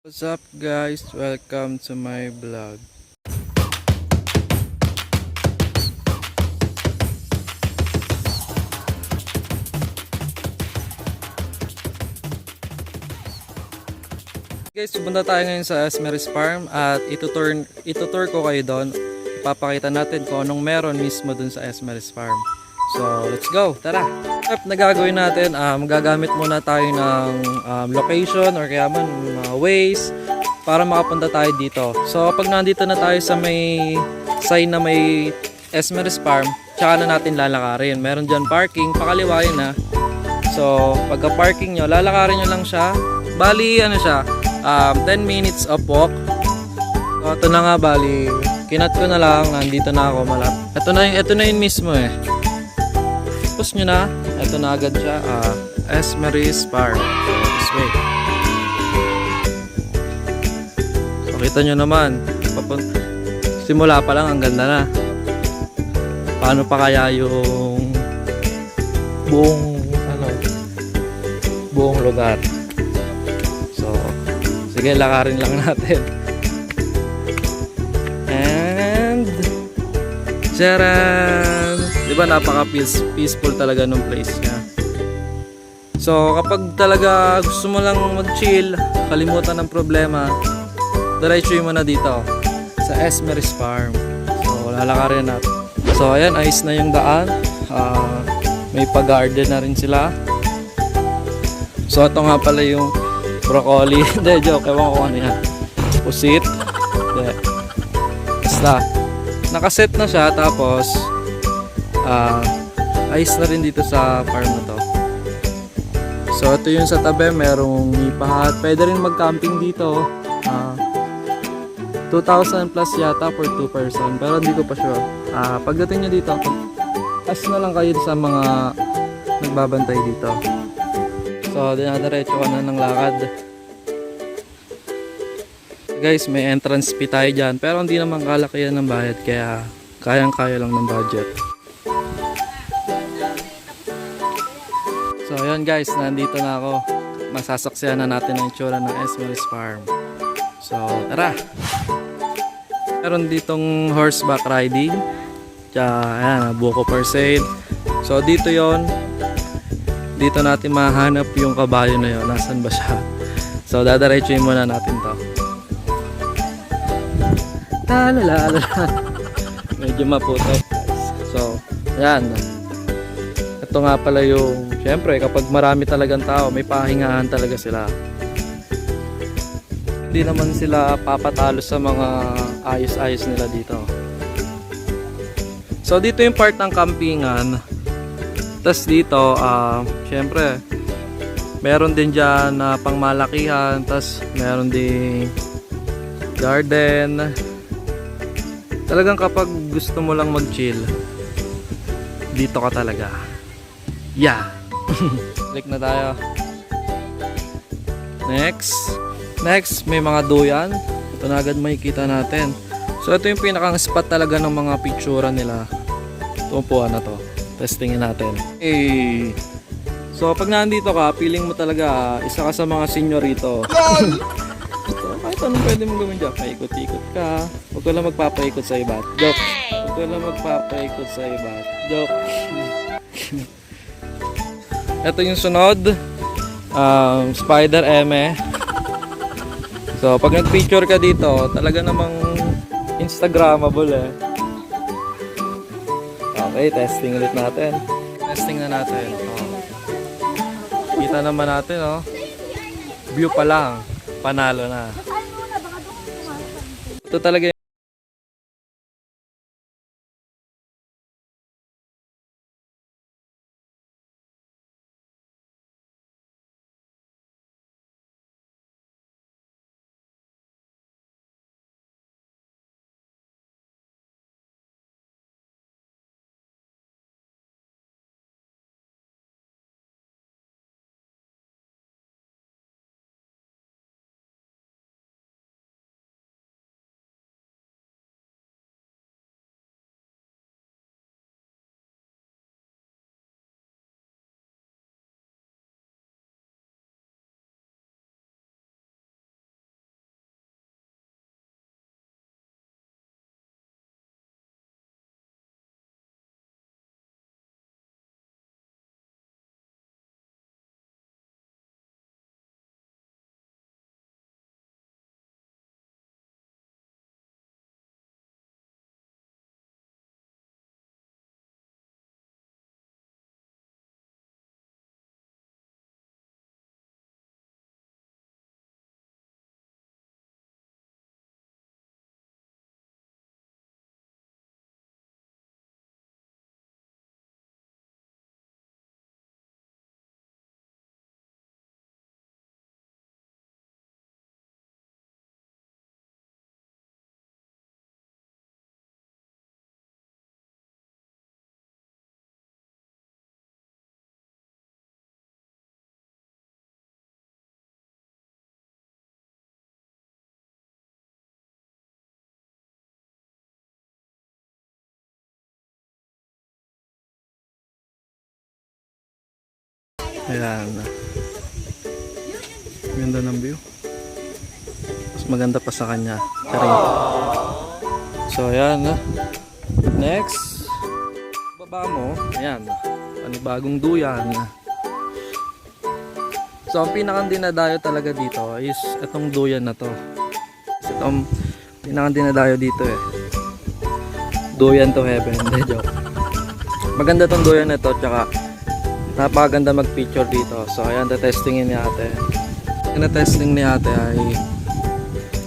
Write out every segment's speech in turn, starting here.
What's up guys? Welcome to my vlog. Guys, pupunta tayo ngayon sa Esmeris Farm at itutur, itutur ko kayo doon. Ipapakita natin kung anong meron mismo doon sa Esmeris Farm. So, let's go. Tara! Step na gagawin natin, um, gagamit muna tayo ng um, location or kaya man mga ways para makapunta tayo dito. So, pag nandito na tayo sa may sign na may Esmeris Farm, tsaka na natin lalakarin. Meron dyan parking, pakaliwain na. So, pagka parking nyo, lalakarin nyo lang siya. Bali, ano siya, um, 10 minutes of walk. So, ito na nga, bali, kinat ko na lang, nandito na ako malap. Ito na yung, ito na yung mismo eh. Tapos nyo na, ito na agad siya, ah, Esmeris Farm. So, this way. So, nyo naman, papun- simula pa lang, ang ganda na. Paano pa kaya yung buong, ano, buong lugar. So, sige, lakarin lang natin. And, Charan! Di ba napaka peace, peaceful talaga nung place niya. So, kapag talaga gusto mo lang mag-chill, kalimutan ng problema, diretsuin mo na dito sa Esmeris Farm. So, lalakarin natin. So, ayan, ayos na yung daan. Ah, may pag-garden na rin sila. So, ito nga pala yung broccoli. Hindi, joke. Ewan ko ano yan. Pusit. Hindi. Basta. Nakaset na siya. Tapos, ah, ayos na rin dito sa farm na to. So, ito yung sa tabi. Merong ipahat. Pwede rin mag-camping dito. Ah, 2,000 plus yata for 2 person. Pero hindi ko pa sure. Ah, pagdating nyo dito, as na lang kayo sa mga nagbabantay dito. So, dinadiretso ka na ng lakad. Guys, may entrance fee tayo dyan. Pero hindi naman kalakihan ng bayad. Kaya, kayang-kaya lang ng budget. So, ayun guys, nandito na ako. Masasaksiyan na natin ang itsura ng Esmeris Farm. So, tara! Meron ditong horseback riding. Tsaka, ayan, buko for sale. So, dito yon Dito natin mahanap yung kabayo na yon Nasaan ba siya? So, dadaretsuin muna natin to. Talalala. Medyo maputok. guys. So, ayan. Ito nga pala yung, syempre, kapag marami talagang tao, may pahingahan talaga sila hindi naman sila papatalo sa mga ayos-ayos nila dito. So dito yung part ng campingan. Tapos dito, ah, syempre, meron din dyan na pangmalakihan. Tapos meron din garden. Talagang kapag gusto mo lang mag-chill, dito ka talaga. Yeah! Click na tayo. Next. Next, may mga duyan. Ito na agad makikita natin. So, ito yung pinakang spot talaga ng mga pictura nila. Tumpuan na to. Testingin natin. Hey! So, pag nandito ka, feeling mo talaga, isa ka sa mga senior rito. so, kahit anong pwede mong gawin dyan. Paikot-ikot ka. Huwag ka lang magpapaikot sa iba. Joke. Huwag ka lang magpapaikot sa iba. Joke. Ito yung sunod. Um, Spider Eme. So, pag nag-picture ka dito, talaga namang Instagrammable eh. Okay, testing ulit natin. Testing na natin. Oh. Kita naman natin, oh. View pa lang. Panalo na. Ito talaga Ayan. Ganda ng view. Mas maganda pa sa kanya. Charing. So, ayan. ah. Next. Baba mo. Ayan. Panibagong duyan. So, ang pinakang dinadayo talaga dito is itong duyan na to. Itong pinakang dinadayo dito eh. Duyan to heaven. Hindi, joke. Maganda tong duyan na to. Tsaka, napakaganda mag-picture dito. So, ayan, testingin ni ate. Yung testing ni ate ay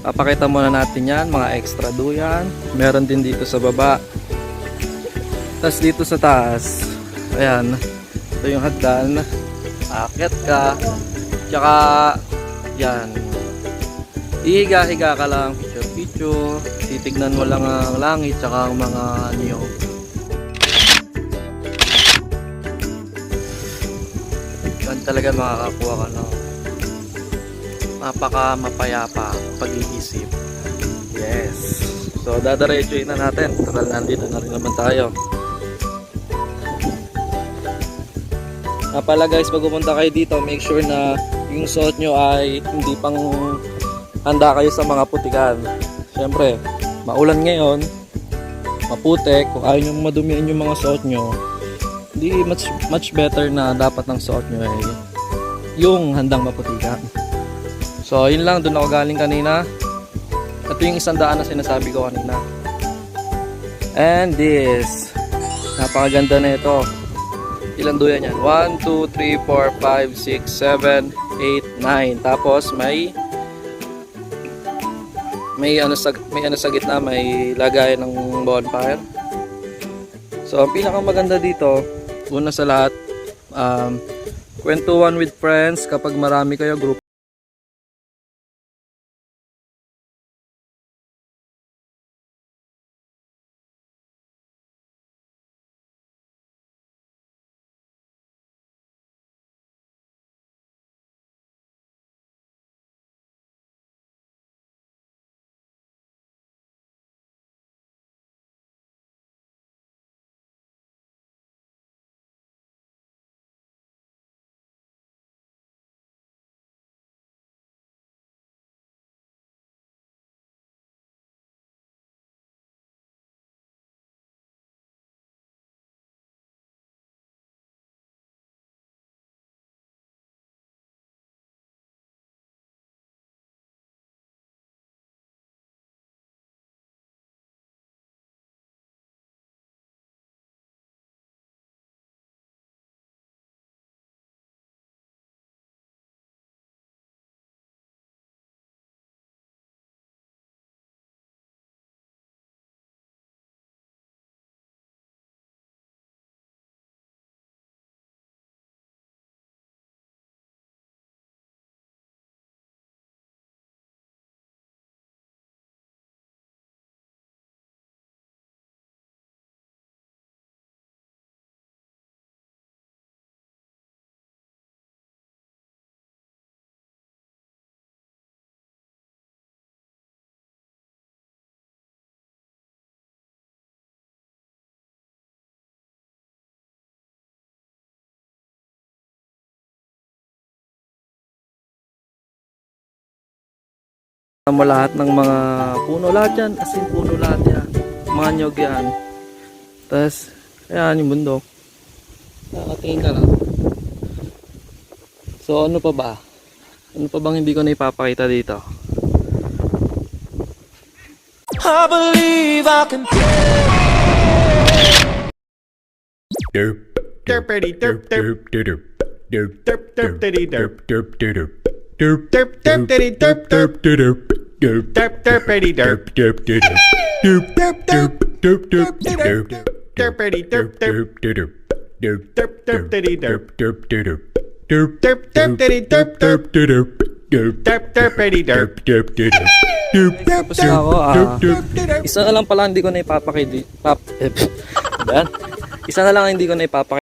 papakita muna natin yan, mga extra duyan. Meron din dito sa baba. Tapos dito sa taas, ayan, ito yung hagdan. Aakyat ka. Tsaka, yan. Ihiga-higa ka lang, picture-picture. Titignan mo lang ang langit, tsaka ang mga niyo. Talaga makakakuha ka ng napaka mapayapa pag-iisip. Yes. So, dadaretsuin na natin. Total, nandito na rin naman tayo. Nga pala guys, pag pumunta kayo dito, make sure na yung suot nyo ay hindi pang handa kayo sa mga putikan. Siyempre, maulan ngayon, maputek, kung ayaw nyo madumihan yung mga suot nyo, hindi much, much better na dapat ang suot nyo ay yung handang maputikan. So, yun lang, doon ako galing kanina. Ito yung isang daan na sinasabi ko kanina. And this, napakaganda na ito. Ilan duyan yan? 1, 2, 3, 4, 5, 6, 7, 8, 9. Tapos may may ano sa may ano sa gitna, may lagay ng bonfire. So, ang pinakamaganda dito, una sa lahat, um, kwentuhan with friends kapag marami kayo group mo lahat ng mga puno lahat yan as in puno lahat yan mga nyog yan tapos ayan yung bundok nakatingin ka lang so ano pa ba ano pa bang hindi ko na ipapakita dito I believe I can derp Derpity derp derp derp derp derp derp diddy derp derp derp derp derp derp diddy derp derp derp derp derp derpity derp derp derp derp derp derp derp derp derp derpity derp derp derp derp derp derp diddy derp derp derp derp derp derp diddy derp derp derp derp derp derpity derp derp derp derp tapos na ako ah derp derp isa na lang pala hindi ko na ipapakita pap, eh, isa na lang hindi ko na ipapakita